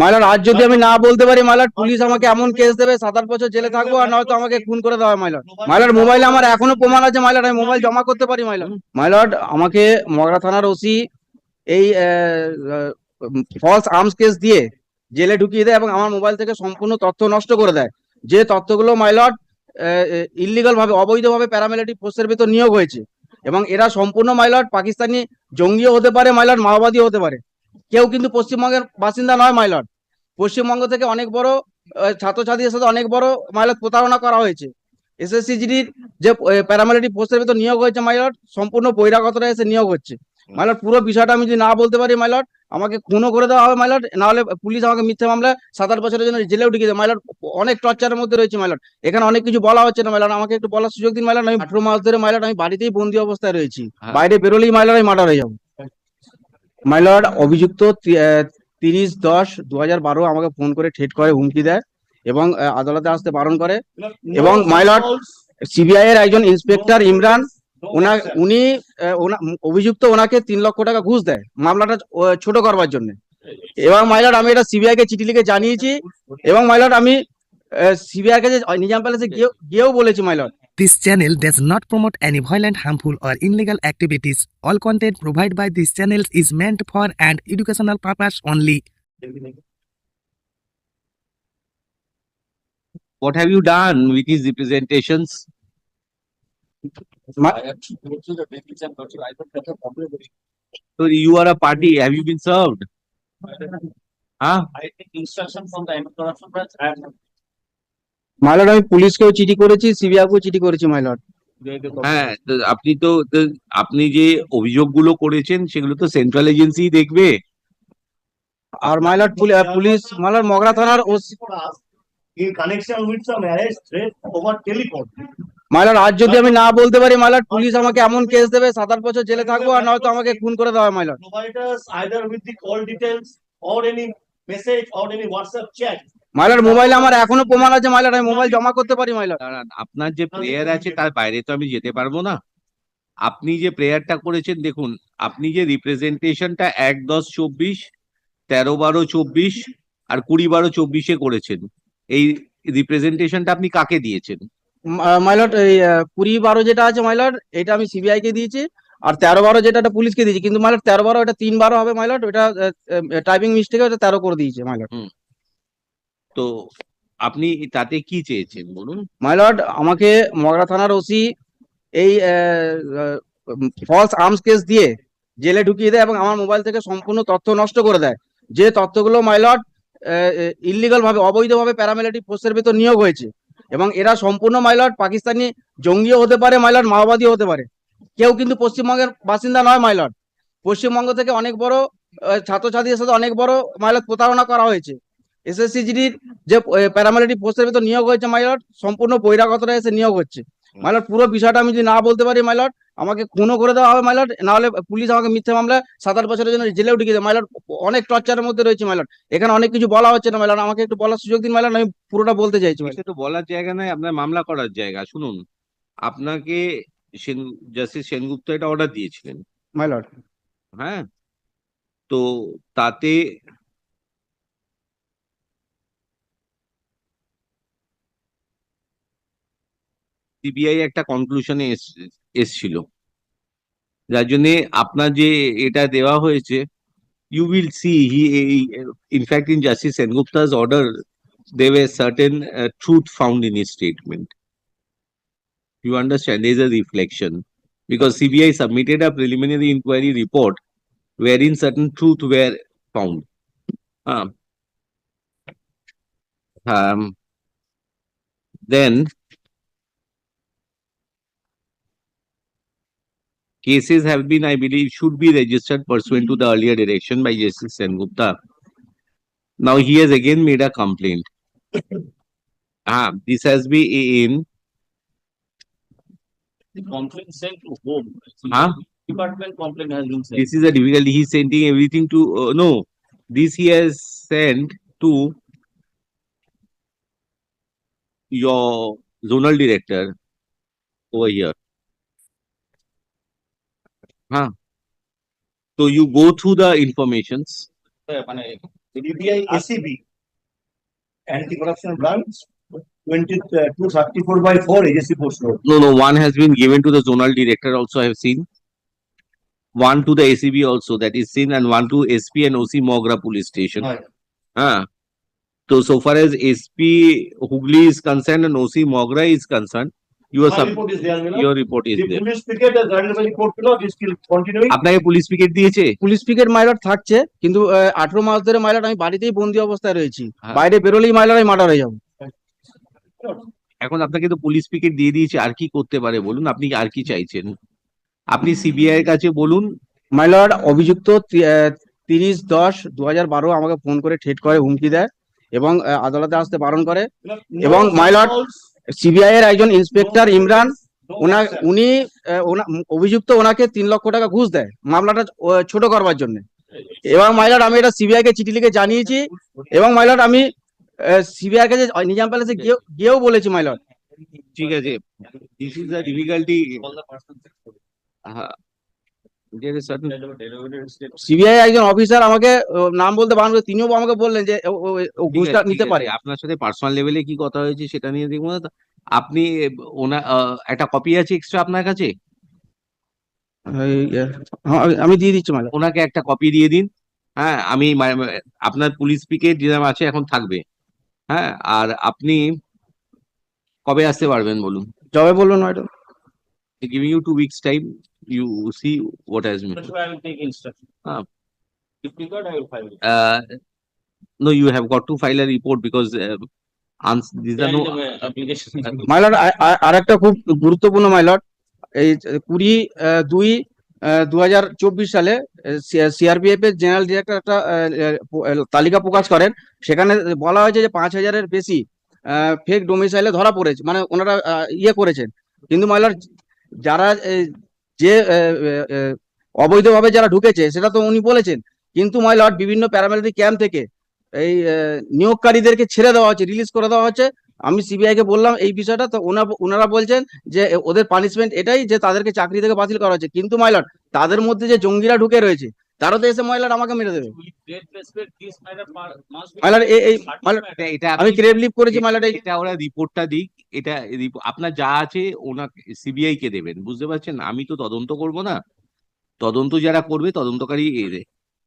মাইলার, আজ যদি আমি না বলতে পারি, মাইলার, পুলিশ আমাকে এমন কেস দেবে, সাত আট বছর জেলে থাকব, আর নয়তো আমাকে খুন করে দেওয়া মাইলার। মাইলার মোবাইলে আমার এখনও প্রমাণ আছে, মাইলার, আমি মোবাইল জমা করতে পারি, মাইলার। মাইলট আমাকে মগরা থানার ওসি এই ফলস আর্মস কেস দিয়ে জেলে ঢুকিয়ে দেয় এবং আমার মোবাইল থেকে সম্পূর্ণ তথ্য নষ্ট করে দেয়। যে তথ্যগুলো মাইলট ইলিগাল ভাবে, অবৈধভাবে প্যারামিলিটারি ফোর্সের ভেতর নিয়োগ হয়েছে এবং এরা সম্পূর্ণ মাইলট পাকিস্তানি জঙ্গিও হতে পারে মাইলট মাওবাদীও হতে পারে। কেউ কিন্তু পশ্চিমবঙ্গের বাসিন্দা নয় মাইলট পশ্চিমবঙ্গ থেকে অনেক বড় ছাত্রছাত্রীদের সাথে অনেক বড় মাইলট প্রতারণা করা হয়েছে এসএসসি জিডির যে প্যারামিলিটারি ফোর্সের ভেতর নিয়োগ হয়েছে মাইলট সম্পূর্ণ বহিরাগতরা এসে নিয়োগ হচ্ছে মাইলট পুরো বিষয়টা আমি যদি না বলতে পারি মাইলট আমাকে খুনও করে দেওয়া হবে মাইলট না হলে পুলিশ আমাকে মিথ্যে মামলা সাত আট বছরের জন্য জেলেও দেয় মাইলট অনেক টর্চারের মধ্যে রয়েছে মাইলট এখানে অনেক কিছু বলা হচ্ছে না মাইলট আমাকে একটু বলার সুযোগ দিন মাইলট আমি আঠারো মাস ধরে মাইলট আমি বাড়িতেই বন্দি অবস্থায় রয়েছি হ্যাঁ। বাইরে বেরোলেই মাইলট আমি মার্ডার হয়ে যাব মাইলট অভিযুক্ত তিরিশ দশ দু বারো আমাকে ফোন করে ঠেট করে হুমকি দেয় এবং আদালতে আসতে বারণ করে এবং lord, সিবিআই এর একজন ইন্সপেক্টর ইমরান ওনা উনি অভিযুক্ত ওনাকে তিন লক্ষ টাকা ঘুষ দেয় মামলাটা ছোট করবার জন্য। এবং মাইলট আমি এটা সিবিআই কে চিঠি লিখে জানিয়েছি এবং মাইলট আমি সিবিআই কাছে নিজাম প্যালেসে গিয়েও বলেছি মাইলট This channel does not promote any violent, harmful, or illegal activities. All content provided by this channel is meant for an educational purpose only. What have you done with his representations? So you are a party. Have you been served? Huh? I take instruction from the anti-corruption branch and মাইলট আমি পুলিশকেও চিঠি করেছি CBI কেও চিঠি করেছি my lord হ্যাঁ আপনি তো আপনি যে অভিযোগগুলো করেছেন সেগুলো তো সেন্ট্রাল এজেন্সি দেখবে আর মাইলট পুলিশ মাইলট মগরা থানার. মাইলট আজ যদি আমি না বলতে পারি মাইলট পুলিশ আমাকে এমন কেস দেবে সাত আট বছর জেলে থাকব আর নয়তো আমাকে খুন করে দেওয়া হয় মাইলট with the call details or any message or any WhatsApp chat. মাইলট মোবাইলে আমার এখনও প্রমাণ আছে মাইলট আমি মোবাইল জমা করতে পারি মাইলট আপনার যে প্রেয়ার আছে তার বাইরে তো আমি যেতে পারব না। আপনি যে প্রেয়ারটা করেছেন দেখুন আপনি যে রিপ্রেজেন্টেশনটা এক দশ চব্বিশ তেরো বারো চব্বিশ আর কুড়ি বারো চব্বিশে করেছেন এই রিপ্রেজেন্টেশনটা আপনি কাকে দিয়েছেন? মাইলট এই কুড়ি বারো যেটা আছে মাইলট এটা আমি সিবিআই কে দিয়েছি আর তেরো বারো যেটা এটা পুলিশকে দিয়েছি কিন্তু মাইলট তেরো বারো এটা তিন বারো হবে মাইলট ওটা টাইপিং মিস্টেকে ওটা তেরো করে দিয়েছে মাইলট তো আপনি তাতে কি চেয়েছেন বলুন? মাইলট আমাকে মগরা থানার ওসি এই ফলস আর্মস কেস দিয়ে জেলে ঢুকিয়ে দেয় এবং আমার মোবাইল থেকে সম্পূর্ণ তথ্য নষ্ট করে দেয়। যে তথ্যগুলো মাইলট ইলিগাল ভাবে, অবৈধভাবে প্যারামিলিটারি ফোর্সের ভেতর নিয়োগ হয়েছে এবং এরা সম্পূর্ণ মাইলট পাকিস্তানি জঙ্গিও হতে পারে মাইলট মাওবাদীও হতে পারে। কেউ কিন্তু পশ্চিমবঙ্গের বাসিন্দা নয় মাইলট পশ্চিমবঙ্গ থেকে অনেক বড় ছাত্রছাত্রীদের সাথে অনেক বড় মাইলট প্রতারণা করা হয়েছে। এসএসসি জিডির যে প্যারামিলিটারি ফোর্সের ভেতর নিয়োগ হয়েছে মাইলট সম্পূর্ণ বহিরাগতরা এসে নিয়োগ হচ্ছে। মাইলট পুরো বিষয়টা আমি যদি না বলতে পারি মাইলট আমাকে খুনও করে দেওয়া হবে মাইলট না হলে পুলিশ আমাকে মিথ্যে মামলা সাত আট বছরের জন্য জেলেও ঢুকিয়ে দেয় মাইলট অনেক টর্চারের মধ্যে রয়েছে মাইলট এখানে অনেক কিছু বলা হচ্ছে না মাইলট আমাকে একটু বলার সুযোগ দিন মাইলট আমি পুরোটা বলতে চাইছি মাইলট। তো বলার জায়গা নয় আপনার মামলা করার জায়গা। শুনুন আপনাকে সেন জাস্টিস সেনগুপ্ত এটা অর্ডার দিয়েছিলেন। মাইলট হ্যাঁ? তো তাতে সিবিআই একটা কনক্লুশনে এসছিল। যার জন্য আপনার যে এটা দেওয়া হয়েছে you will see he in fact in justice Sengupta's order they way certain truth found in statement you understand is a reflection because CBI submitted a preliminary inquiry report were in certain truth were found হ্যাঁ then cases have been, I believe, should be registered pursuant to the earlier direction by Justice Sengupta. Now he has again made a complaint. Ah, this has been in, The complaint sent to whom? Huh? Department complaint has been sent. this is a difficulty, he's sending everything to, uh, no, this he has sent to your zonal director over here. Huh? So you go through the informations, মানে CBI ACB, anti-corruption branch, twenty, uh, two thirty-four by four agency post road. No, no, one has been given to the zonal director also I have seen. One to the ACB also that is seen and one to SP and OC Mogra police station. Right. So, so far as SP Hooghly is concerned and OC Mogra is concerned, your My report is there, Milord. your report is The there. police picket has granted by the court below, is still continuing. আপনাকে police picket দিয়েছে police picket মাইলট থাকছে কিন্তু আঠারো মাস ধরে my lord আমি বাড়িতেই বন্দি অবস্থায় রয়েছি হ্যাঁ। বাইরে বেরোলেই মাইলট আমি মার্ডার হয়ে যাব এখন আপনাকে তো পুলিশ পিকেট দিয়ে দিয়েছে আর কি করতে পারে বলুন আপনি আর কি চাইছেন আপনি সিবিআই এর কাছে বলুন মাইলট অভিযুক্ত আহ, তিরিশ দশ দু হাজার বারো আমাকে ফোন করে ঠেট করে হুমকি দেয় এবং আদালতে আসতে বারণ করে এবং lord, সিবিআই এর একজন ইন্সপেক্টর ইমরান উনি অভিযুক্ত ওনাকে তিন লক্ষ টাকা ঘুষ দেয় মামলাটা ছোট করবার জন্য। এবং মাইলট আমি এটা সিবিআই কে চিঠি লিখে জানিয়েছি এবং মাইলট আমি সিবিআই কাছে নিজাম প্যালেসে গিয়েও বলেছি মাইলট ঠিক আছে। দিস ইজ ডিফিকাল্টি সিবিআই একজন অফিসার আমাকে নাম বলতে বারণ করে তিনিও আমাকে বললেন যে ও- ঘুষটা নিতে পারে। আপনার সাথে পার্সোনাল লেভেলে কি কথা হয়েছে সেটা নিয়ে দেখব না। আপনি ওনা একটা কপি আছে এক্সট্রা আপনার কাছে? হ্যাঁ, আমি দিয়ে দিচ্ছি মাইলট ওনাকে একটা কপি দিয়ে দিন। হ্যাঁ আমি আপনার পুলিশ পিকেট যেরকম আছে এখন থাকবে। হ্যাঁ আর আপনি কবে আসতে পারবেন বলুন? জবে বলুন madam. Giving you two weeks time you see what has mean That's why I will take instruction. Ah. If required, I will file it. uh, no, you have got to file a report because uh, ans- these are no. Application. My lord আর একটা খুব গুরুত্বপূর্ণ my lord এই কুড়ি আহ, দুই দু হাজার চব্বিশ সালে সিআরপিএফ এর জেনারেল ডিরেক্টর একটা আহ, আহ, তালিকা প্রকাশ করেন সেখানে বলা হয়েছে যে পাঁচ হাজারের বেশি ফেক ডোমিসাইলে ধরা পড়েছে মানে ওনারা আহ, ইয়ে করেছেন কিন্তু মাইলট যারা যে অবৈধভাবে যারা ঢুকেছে সেটা তো উনি বলেছেন। কিন্তু মাইলট বিভিন্ন প্যারামিলিটারি ক্যাম্প থেকে এই আহ, নিয়োগকারীদেরকে ছেড়ে দেওয়া হচ্ছে রিলিজ করে দেওয়া হচ্ছে। আমি সিবিআই কে বললাম এই বিষয়টা তো ওনা ওনারা বলছেন যে ওদের পানিশমেন্ট এটাই যে তাদেরকে চাকরি থেকে বাতিল করা হচ্ছে। কিন্তু মাইলট তাদের মধ্যে যে জঙ্গিরা ঢুকে রয়েছে তারা তো এসে মহিলার আমাকে মেরে দেবে। আমি ক্রেভ লিভ করেছি এই এটা ওরা রিপোর্টটা দিক। এটা আপনার যা আছে ওনাকে সিবিআই কে দেবেন, বুঝতে পারছেন? আমি তো তদন্ত করব না। তদন্ত যারা করবে, তদন্তকারী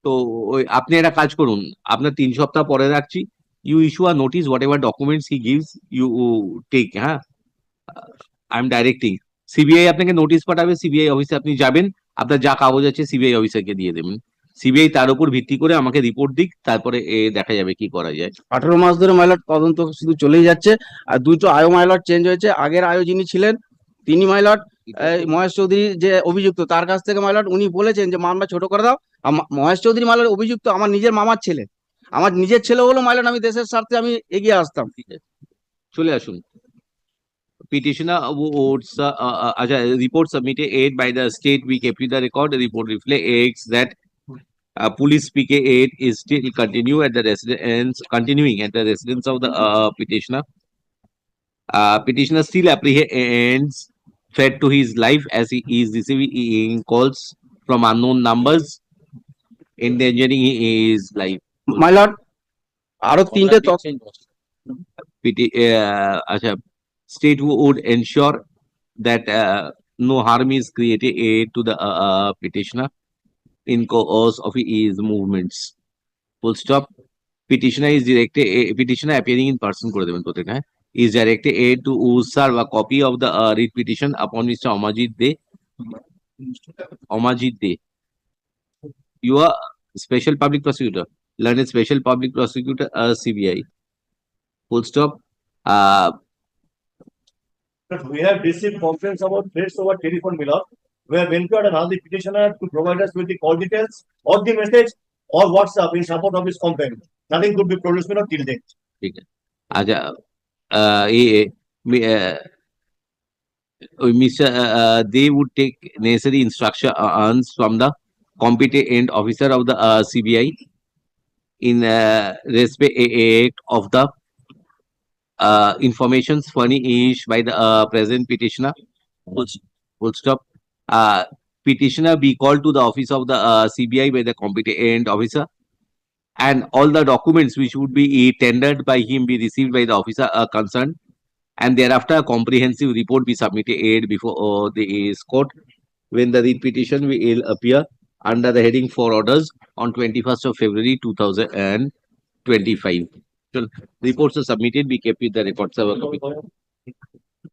তো ওই, আপনি একটা কাজ করুন, আপনার তিন সপ্তাহ পরে রাখছি। You issue a notice whatever documents he gives you take হ্যাঁ আই এম ডাইরেক্টিং সিবিআই আপনাকে নোটিশ পাঠাবে সিবিআই অফিসে আপনি যাবেন, আপনার যা কাগজ আছে সিবিআই অফিসারকে দিয়ে দেবেন। সিবিআই তার উপর ভিত্তি করে আমাকে রিপোর্ট দিক তারপরে এ দেখা যাবে কি করা যায়। আঠারো মাস ধরে মাইলট তদন্ত শুধু চলেই যাচ্ছে আর দুটো আয়ো মাইলট চেঞ্জ হয়েছে। আগের আয়ো যিনি ছিলেন তিনি মাইলট মহেশ চৌধুরী যে অভিযুক্ত তার কাছ থেকে মাইলট উনি বলেছেন যে মামলা ছোট করে দাও। মহেশ চৌধুরী মাইলট অভিযুক্ত আমার নিজের মামার ছেলে। আমার নিজের ছেলে হলো মাইলট আমি দেশের স্বার্থে আমি এগিয়ে আসতাম। চলে আসুন। Petitioner votes uh, uh, uh, report submitted aid by the state we kept the record the report reflects that uh, police PK 8 is still continue at the residence continuing at the residence of the uh, petitioner uh, petitioner still apprehends threat to his life as he is receiving calls from unknown numbers endangering his life my lord আরো তিনটে তথ্য PT, uh, acha, state would ensure that uh, no harm is created uh, to the uh, uh, petitioner in course of his movements. Full stop. Petitioner is directed, uh, petitioner appearing in person করে দেবেন প্রত্যেকটা, হ্যাঁ? is directed uh, to serve a copy of the uh, writ petition upon Mr. Amajit De. Amajit De. You are special public prosecutor, learned special public prosecutor, uh, CBI. Full stop. Uh, But we have received complaints about threats over telephone Milord. We have inquired and asked the petitioner to provide us with the call details or the message or WhatsApp in support of his complaint. Nothing could be produced Milord till date. আচ্ছা আহ, এ এ, me- আহ, ওই mister they would take necessary instructions from the competent officer of the uh, CBI in uh, respect of the uh, informations furnished by the uh, present petitioner. Full s- full stop. Uh, petitioner be called to the office of the uh, CBI by the competent officer and all the documents which would be tendered by him be received by the officer uh, concerned and thereafter a comprehensive report be submitted before uh, the court when the writ petition will appear under the heading for orders on 21st of February 2025. So, Reports are submitted, be kept with the copy.